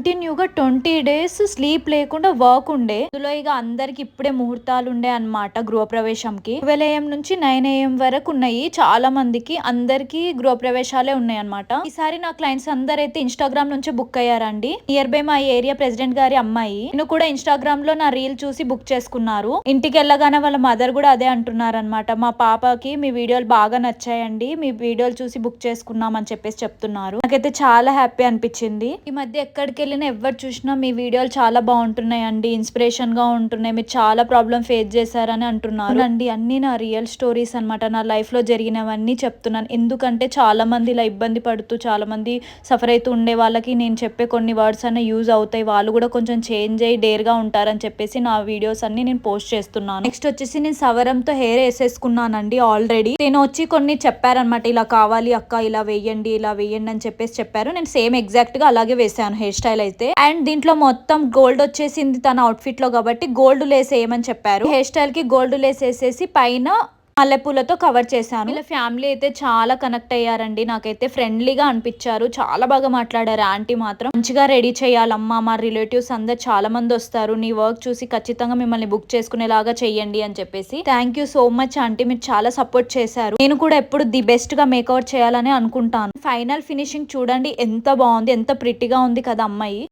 కంటిన్యూగా twenty days sleep లేకుండా work ఉండే. అందులో ఇక అందరికి ఇప్పుడే ముహూర్తాలు ఉండే అన్నమాట గృహప్రవేశంకి. ట్వెల్వ్ ఏఎం నుంచి నైన్ ఏఎం వరకు ఉన్నాయి. చాలా మందికి అందరికి గృహప్రవేశాలే ఉన్నాయి అనమాట ఈసారి నా క్లయింట్స్ అందరైతే ఇన్స్టాగ్రామ్ నుంచి బుక్ అయ్యారండి. నియర్ బై మా ఏరియా ప్రెసిడెంట్ గారి అమ్మాయి. నేను కూడా ఇన్స్టాగ్రామ్లో నా రీల్ చూసి బుక్ చేసుకున్నారు. ఇంటికి వెళ్ళగానే వాళ్ళ మదర్ కూడా అదే అంటున్నారు అనమాట మా పాపకి మీ వీడియోలు బాగా నచ్చాయండి. మీ వీడియోలు చూసి బుక్ చేసుకున్నాం అని చెప్పేసి చెప్తున్నారు. నాకైతే చాలా హ్యాపీ అనిపించింది. ఈ మధ్య ఎక్కడికి వెళ్ళినా ఎవరు చూసినా మీ వీడియోలు చాలా బాగుంటున్నాయండి ఇన్స్పిరేషన్గా ఉంటున్నాయి మీరు చాలా ప్రాబ్లం ఫేస్ చేశారని అంటున్నారు. అండి అన్ని నా రియల్ స్టోరీస్ అన్నమాట నా లైఫ్లో జరిగినవన్నీ చెప్తున్నాను. ఎందుకంటే చాలా మంది ఇలా ఇబ్బంది పడుతూ చాలా మంది సఫర్ అవుతూ ఉండే వాళ్ళకి నేను చెప్పే కొన్ని వర్డ్స్ అన్న యూజ్ అవుతాయి. వాళ్ళు కూడా కొంచెం చేంజ్ అయ్యి డేర్గా ఉంటారని చెప్పేసి నా వీడియోస్ అన్ని నేను పోస్ట్ చేస్తున్నాను. నెక్స్ట్ వచ్చేసి నేను సవరంతో హెయిర్ వేసేసుకున్నానండి ఆల్రెడీ నేను వచ్చి కొన్ని చెప్పారనమాట ఇలా కావాలి అక్క ఇలా వేయండి ఇలా వేయండి అని చెప్పేసి చెప్పారు. నేను సేమ్ ఎగ్జాక్ట్గా అలాగే వేసాను హెయిర్ స్టైల్ అయితే అండ్ దీంట్లో మొత్తం గోల్డ్ వచ్చేసింది తన అవుట్ఫిట్లో కాబట్టి గోల్డ్ లేస్ వేయమని చెప్పారు. హెయిర్ స్టైల్కి గోల్డ్ లేస్ వేసేసి పైన మల్లెపూలతో కవర్ చేశాను. ఇలా ఫ్యామిలీ అయితే చాలా కనెక్ట్ అయ్యారండి. నాకైతే ఫ్రెండ్లీగా అనిపించారు. చాలా బాగా మాట్లాడారు. ఆంటీ మాత్రం మంచిగా రెడీ చేయాలమ్మా. మా రిలేటివ్స్ అందరు చాలా మంది వస్తారు. నీ వర్క్ చూసి ఖచ్చితంగా మిమ్మల్ని బుక్ చేసుకునేలాగా చెయ్యండి అని చెప్పేసి. Thank you so much aunty. మీరు చాలా సపోర్ట్ చేశారు. నేను కూడా ఎప్పుడు ది బెస్ట్గా మేకవర్ చేయాలని అనుకుంటాను. ఫైనల్ ఫినిషింగ్ చూడండి. ఎంత బాగుంది. ఎంత ప్రిటీగా ఉంది కదా అమ్మాయి.